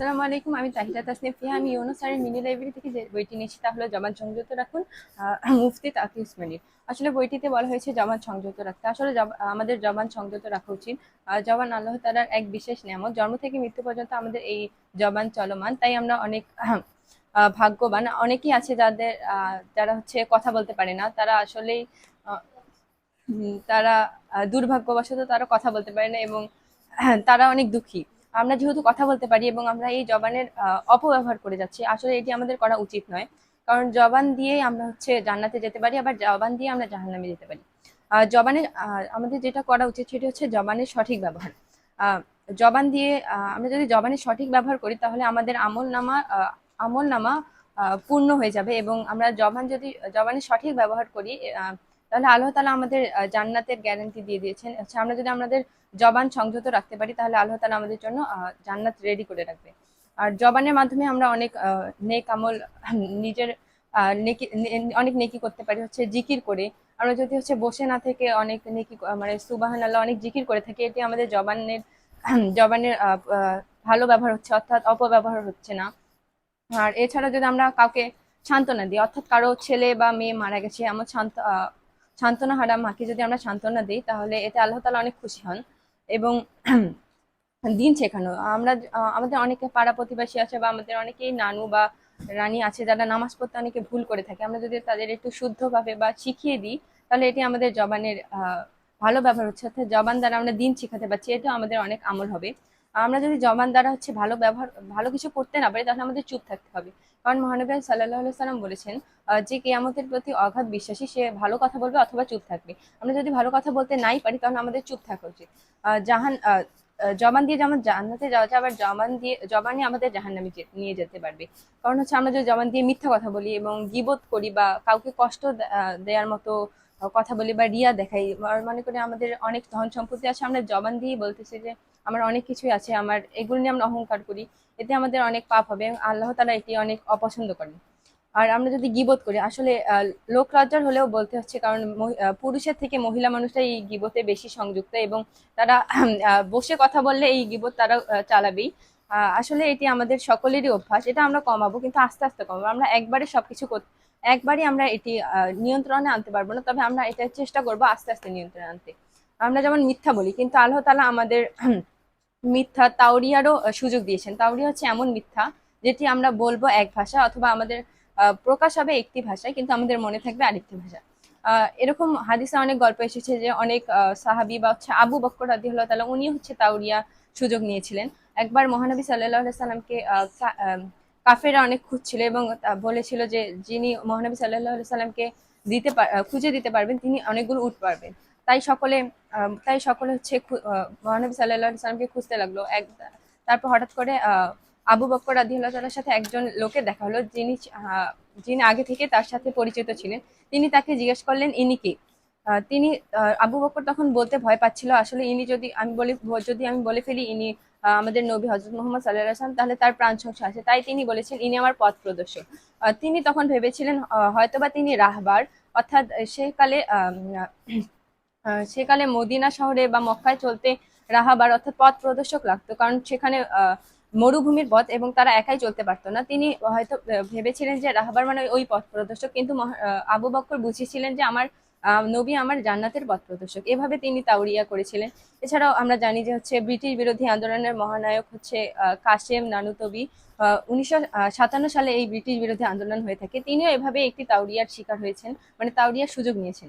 আসসালামু আলাইকুম, আমি তাহিরা তাসনিম ফিহা আমি ইউনো স্যারের মিনি লাইব্রেরি থেকে যে বইটি নিয়েছি তা হলো জবান সংযত রাখুন মুফতি তাকি উসমানীর আসলে বইটিতে বলা হয়েছে জবান সংযত রাখতে। আসলে আমাদের জবান সংযত রাখা উচিত। জবান আল্লাহ তালার এক বিশেষ নিয়ামত। জন্ম থেকে মৃত্যু পর্যন্ত আমাদের এই জবান চলমান। তাই আমরা অনেক ভাগ্যবান। অনেকেই আছে যাদের যারা হচ্ছে কথা বলতে পারে না। তারা আসলেই তারা দুর্ভাগ্যবশত তারা কথা বলতে পারে না এবং তারা অনেক দুঃখী। আমরা যেহেতু কথা বলতে পারি এবং আমরা এই জবানের অপব্যবহার করে যাচ্ছি, আসলে এটি আমাদের করা উচিত নয়। কারণ জবান দিয়েই আমরা হচ্ছে জান্নাতে যেতে পারি, আবার জবান দিয়ে আমরা জাহান্নামে যেতে পারি। জবানের আমাদের যেটা করা উচিত সেটি হচ্ছে জবানের সঠিক ব্যবহার। জবান দিয়ে আমরা যদি জবানের সঠিক ব্যবহার করি, তাহলে আমাদের আমল নামা আমল নামা পূর্ণ হয়ে যাবে এবং আমরা জবান যদি, জবানের সঠিক ব্যবহার করি তাহলে আল্লাহ তালা আমাদের জান্নাতের গ্যারান্টি দিয়ে দিয়েছেন। আচ্ছা আমরা যদি আমাদের জবান সংযত রাখতে পারি, তাহলে আল্লাহ তালা আমাদের জন্য জান্নাত রেডি করে রাখবে। আর জবানের মাধ্যমে আমরা অনেক নেক আমল, নিজের নেকি অনেক নেকি করতে পারি। হচ্ছে জিকির করে। আমরা যদি হচ্ছে বসে না থেকে অনেক নেকি মানে সুবাহান আল্লাহ অনেক জিকির করে থাকি এটি আমাদের জবানের জবানের ভালো ব্যবহার হচ্ছে, অর্থাৎ অপব্যবহার হচ্ছে না। আর এছাড়া যদি আমরা কাউকে সান্ত্বনা দিই, অর্থাৎ কারও ছেলে বা মেয়ে মারা গেছে, এমন সান্ত্বনা হারা মাকে যদি আমরা সান্ত্বনা দিই, তাহলে এতে আল্লাহ তালা অনেক খুশি হন। এবং দিন শেখানো। আমরা আমাদের অনেকে পাড়া প্রতিবেশী আছে বা আমাদের অনেকেই নানু বা রানী আছে যারা নামাজ পড়তে অনেকে ভুল করে থাকে। আমরা যদি তাদের একটু শুদ্ধভাবে বা শিখিয়ে দিই, তাহলে এটি আমাদের জবানের ভালো ব্যবহার হচ্ছে। অর্থাৎ জবান দ্বারা আমরা দিন শিখাতে পারছি। এটা আমাদের অনেক আমল হবে। আমরা যদি জবান দ্বারা হচ্ছে ভালো ব্যবহার, ভালো কিছু করতে না পারি, তাহলে আমাদের চুপ থাকতে হবে। কারণ মহানবী সাল্লাহ সাল্লাম বলেছেন যে কেয়ামতের প্রতি অগাধ বিশ্বাসী, সে ভালো কথা বলবে অথবা চুপ থাকবে। আমরা যদি ভালো কথা বলতে নাই পারি, তাহলে আমাদের চুপ থাকা উচিত। জাহান জবান দিয়ে যেমন জান্নাতে যাওয়া যায়, আবার জবান দিয়ে, জবানই আমাদের জাহান্নামে নিয়ে যেতে পারবে। কারণ হচ্ছে আমরা যদি জবান দিয়ে মিথ্যা কথা বলি এবং গিবোধ করি বা কাউকে কষ্ট দেওয়ার মতো কথা বলি বা রিয়া দেখাই মনে করি আমাদের অনেক ধন সম্পত্তি আছে, আমরা জবান দিয়েই বলতেছি যে আমার অনেক কিছুই আছে, আমার এগুলো নিয়ে আমরা অহংকার করি, এতে আমাদের অনেক পাপ হবে আল্লাহ তালা এটি অনেক অপছন্দ করেন। আর আমরা যদি গিবত করি, আসলে লোক লজ্জার হলেও বলতে হচ্ছে কারণ পুরুষের থেকে মহিলা মানুষরা এই গিবতে বেশি সংযুক্ত এবং তারা বসে কথা বললে এই গিবত তারা চালাবেই। আসলে এটি আমাদের সকলেরই অভ্যাস, এটা আমরা কমাবো কিন্তু আস্তে আস্তে কমাবো। আমরা একবারে সবকিছু একবারই আমরা এটি নিয়ন্ত্রণে আনতে পারব না, তবে আমরা এটা চেষ্টা করব আস্তে আস্তে নিয়ন্ত্রণে আনতে। আমরা যেমন মিথ্যা বলি, কিন্তু আল্লাহ তালা আমাদের মিথ্যা তাওরিয়ারও সুযোগ দিয়েছেন। তাওরিয়া হচ্ছে এমন মিথ্যা যেটি আমরা বলব এক ভাষা অথবা আমাদের প্রকাশ হবে একটি ভাষায়, কিন্তু আমাদের মনে থাকবে আরেকটি ভাষা। এরকম হাদিসে অনেক গল্প এসেছে যে অনেক সাহাবী বা হচ্ছে আবু বক্কর রাদিয়াল্লাহু তাআলা উনি হচ্ছে তাওরিয়া সুযোগ নিয়েছিলেন। একবার মহানবী আলাইহি সাল্লামকে কাফেরা অনেক খুঁজছিল এবং বলেছিল যে যিনি মহানবী আলাইহি সাল্লামকে দিতে খুঁজে দিতে পারবেন, তিনি অনেকগুলো উঠ পারবেন। তাই সকলে তাই সকলে হচ্ছে মহানবী আলাইহি সাল্লামকে খুঁজতে লাগল। এক, তারপর হঠাৎ করে আবু বক্কর রাদিয়াল্লাহু তাআলার সাথে একজন লোকের দেখা হলো, যিনি যিনি আগে থেকে তার সাথে পরিচিত ছিলেন। তিনি তাকে জিজ্ঞেস করলেন, ইনি কে? তিনি আবু বকর তখন বলতে ভয় পাচ্ছিল, আসলে ইনি যদি আমি বলি, যদি আমি বলে ফেলি ইনি আমাদের নবী হজরত মোহাম্মদ সাল্লাহ আসলাম তাহলে তার প্রাণ সংশয় আছে। তাই তিনি বলেছেন, ইনি আমার পথ প্রদর্শক। তিনি তখন ভেবেছিলেন হয়তোবা তিনি রাহবার, অর্থাৎ সেকালে সেকালে মদিনা শহরে বা মক্কায় চলতে রাহাবার অর্থাৎ পথ প্রদর্শক লাগতো। কারণ সেখানে মরুভূমির পথ এবং তারা একাই চলতে পারতো না। তিনি হয়তো ভেবেছিলেন যে রাহাবার মানে ওই পথ প্রদর্শক। কিন্তু আবু বক্কর বুঝিয়েছিলেন যে আমার নবী আমার জান্নাতের পথ প্রদর্শক। এভাবে তিনি তাওরিয়া করেছিলেন। এছাড়াও আমরা জানি যে হচ্ছে ব্রিটিশ বিরোধী আন্দোলনের মহানায়ক হচ্ছে কাসেম নানুতবি উনিশশো সাতান্ন সালে এই ব্রিটিশ বিরোধী আন্দোলন হয়ে থাকে। তিনিও এভাবে একটি তাওরিয়ার শিকার হয়েছেন। মানে তাওরিয়ার সুযোগ নিয়েছেন।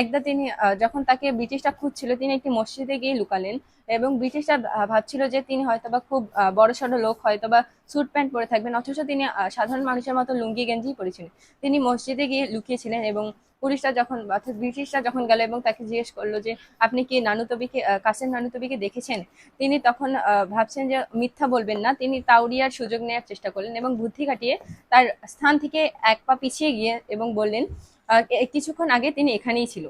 একদা তিনি যখন তাকে ব্রিটিশরা খুঁজছিল, তিনি একটি মসজিদে গিয়ে লুকালেন এবং ব্রিটিশরা ভাবছিল যে তিনি হয়তোবা খুব বড়সড় লোক, হয়তোবা স্যুট প্যান্ট পরে থাকবেন, অথচ তিনি সাধারণ মানুষের মতো লুঙ্গি, গেঞ্জি পরেছিলেন। তিনি মসজিদে গিয়ে লুকিয়েছিলেন এবং পুলিশরা যখন, অর্থাৎ ব্রিটিশরা যখন গেল এবং তাকে জিজ্ঞেস করল যে, আপনি কি নানুতবিকে কাসেম নানুতবিকে দেখেছেন? তিনি তখন ভাবছেন যে, মিথ্যা বলবেন না। তিনি তাওরিয়ার সুযোগ নেওয়ার চেষ্টা করলেন এবং বুদ্ধি কাটিয়ে তার স্থান থেকে এক পা পিছিয়ে গিয়ে এবং বললেন কিছুক্ষণ আগে তিনি এখানেই ছিল।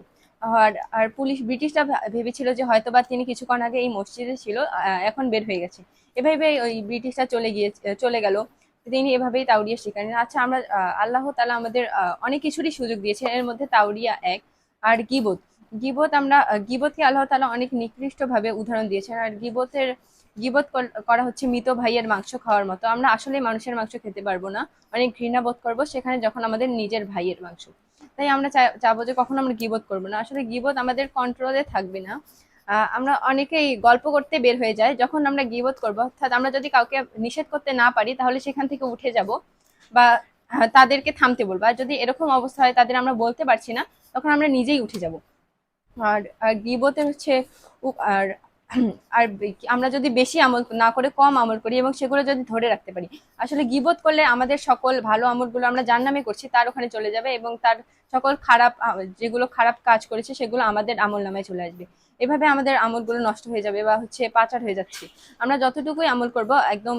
আর আর পুলিশ, ব্রিটিশরা ভেবেছিল যে হয়তোবা তিনি কিছুক্ষণ আগে এই মসজিদে ছিল এখন বের হয়ে গেছে। এভাবে ওই ব্রিটিশরা চলে গিয়ে চলে গেল। তিনি এভাবেই তাওরিয়া শিকার। আচ্ছা আমরা আল্লাহ তালা আমাদের অনেক কিছুরই সুযোগ দিয়েছে এর মধ্যে তাওরিয়া এক, আর গিবত। গিবত আমরা গিবতকে আল্লাহ তালা অনেক নিকৃষ্ট ভাবে উদাহরণ দিয়েছেন। আর গিবতের, গিবত করা হচ্ছে মৃত ভাইয়ের মাংস খাওয়ার মতো। আমরা আসলে মানুষের মাংস খেতে পারব না। অনেক ঘৃণা বোধ করব সেখানে যখন আমাদের নিজের ভাইয়ের মাংস। তাই আমরা চাবো যে কখনো আমরা গিবত করব না। আসলে গিবত আমাদের কন্ট্রোলে থাকবে না। আমরা অনেকেই গল্প করতে বের হয়ে যায় যখন আমরা গিবত করব, অর্থাৎ আমরা যদি কাউকে নিষেধ করতে না পারি, তাহলে সেখান থেকে উঠে যাব বা তাদেরকে থামতে বলব। আর যদি এরকম অবস্থা হয়, তাদের আমরা বলতে পারছি না, তখন আমরা নিজেই উঠে যাব। আর গিবতে হচ্ছে আর আর আমরা যদি বেশি আমল না করে কম আমল করি এবং সেগুলো যদি ধরে রাখতে পারি। আসলে গিবত করলে আমাদের সকল ভালো আমলগুলো আমরা যার নামে করছি তার ওখানে চলে যাবে এবং তার সকল খারাপ, যেগুলো খারাপ কাজ করেছে সেগুলো আমাদের আমল নামায় চলে আসবে। এভাবে আমাদের আমলগুলো নষ্ট হয়ে যাবে বা হচ্ছে পাচার হয়ে যাচ্ছে। আমরা যতটুকুই আমল করব একদম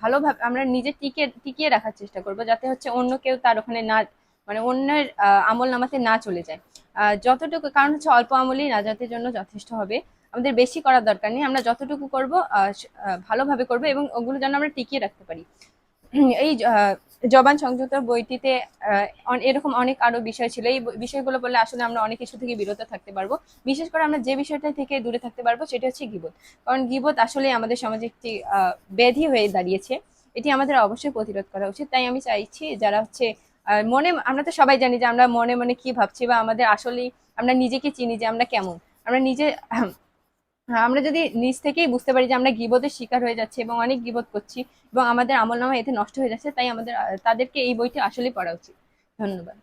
ভালোভাবে আমরা নিজে টিকে, টিকিয়ে রাখার চেষ্টা করব যাতে হচ্ছে অন্য কেউ তার ওখানে না মানে অন্যের আমল নামাতে না চলে যায়। যতটুকু, কারণ হচ্ছে অল্প আমলই নাজাতের জন্য যথেষ্ট হবে। আমাদের বেশি করার দরকার নেই। আমরা যতটুকু করব ভালোভাবে করব এবং ওগুলো যেন আমরা টিকিয়ে রাখতে পারি। এই জবান সংযুক্ত বইটিতে এরকম অনেক আরও বিষয় ছিল। এই বিষয়গুলো বললে আসলে আমরা অনেক কিছু থেকে বিরত থাকতে পারব। বিশেষ করে আমরা যে বিষয়টা থেকে দূরে থাকতে পারব সেটা হচ্ছে গিবত। কারণ গিবত আসলে আমাদের সমাজে একটি ব্যাধি হয়ে দাঁড়িয়েছে। এটি আমাদের অবশ্যই প্রতিরোধ করা উচিত। তাই আমি চাইছি যারা হচ্ছে মনে, আমরা তো সবাই জানি যে আমরা মনে মনে কি ভাবছি বা আমাদের আসলেই আমরা নিজেকে চিনি যে আমরা কেমন। আমরা নিজে আমরা যদি নিজ থেকেই বুঝতে পারি যে আমরা গিবতের শিকার হয়ে যাচ্ছি এবং অনেক গিবত করছি এবং আমাদের আমল নামা এতে নষ্ট হয়ে যাচ্ছে, তাই আমাদের, তাদেরকে এই বইটি আসলেই পড়া উচিত। ধন্যবাদ।